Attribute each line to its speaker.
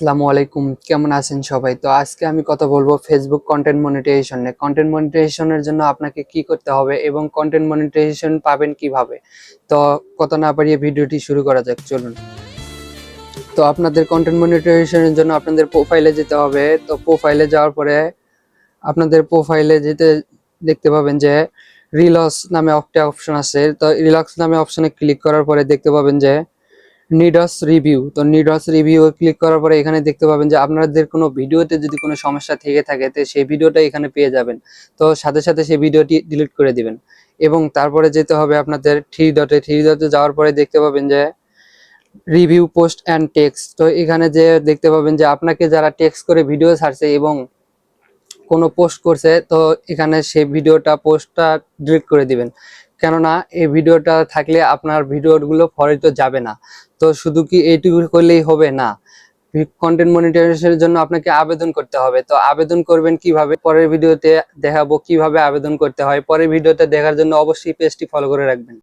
Speaker 1: আসসালামু আলাইকুম। কেমন আছেন সবাই? তো আজকে আমি কথা বলব ফেসবুক কন্টেন্ট মনিটাইজেশন নিয়ে। কন্টেন্ট মনিটাইজেশনের জন্য আপনাকে কি করতে হবে এবং কন্টেন্ট মনিটাইজেশন পাবেন কীভাবে? তো কথা না পারিয়ে ভিডিওটি শুরু করা যাক, চলুন। তো আপনাদের কন্টেন্ট মনিটাইজেশনের জন্য আপনাদের প্রোফাইলে যেতে হবে। তো প্রোফাইলে যাওয়ার পরে আপনাদের প্রোফাইলে যেতে, দেখতে পাবেন যে রিলক্স নামে একটা অপশন আছে। তো রিলক্স নামে অপশনে ক্লিক করার পরে দেখতে পাবেন যে নিডস রিভিউ তো নিডস রিভিউ ক্লিক করার পরে এখানে দেখতে পাবেন যে আপনাদের কোনো ভিডিওতে যদি কোনো সমস্যা থেকে থাকে, তো সেই ভিডিওটা এখানে পেয়ে যাবেন। তো সাথে সাথে সেই ভিডিওটি ডিলিট করে দিবেন। এবং তারপরে যেতে হবে আপনাদের থ্রি ডটে থ্রি ডটে যাওয়ার পরে দেখতে পাবেন যে রিভিউ পোস্ট অ্যান্ড টেক্সট তো এখানে যে দেখতে পাবেন যে আপনাকে যারা টেক্সট করে ভিডিও ছাড়ছে এবং কোনো পোস্ট করছে, তো এখানে সেই ভিডিওটা পোস্টটা ডিলিট করে দিবেন। কেননা এই ভিডিওটা থাকলে আপনার ভিডিওগুলো ফরিত যাবে না। তো শুধু কি এইটুকু করলেই হবে না? কন্টেন্ট মনিটাইজেশনের জন্য আপনাকে আবেদন করতে হবে। তো আবেদন করবেন কীভাবে? পরের ভিডিওতে দেখাবো কীভাবে আবেদন করতে হয়। পরের ভিডিওতে দেখার জন্য অবশ্যই পেজটি ফলো করে রাখবেন।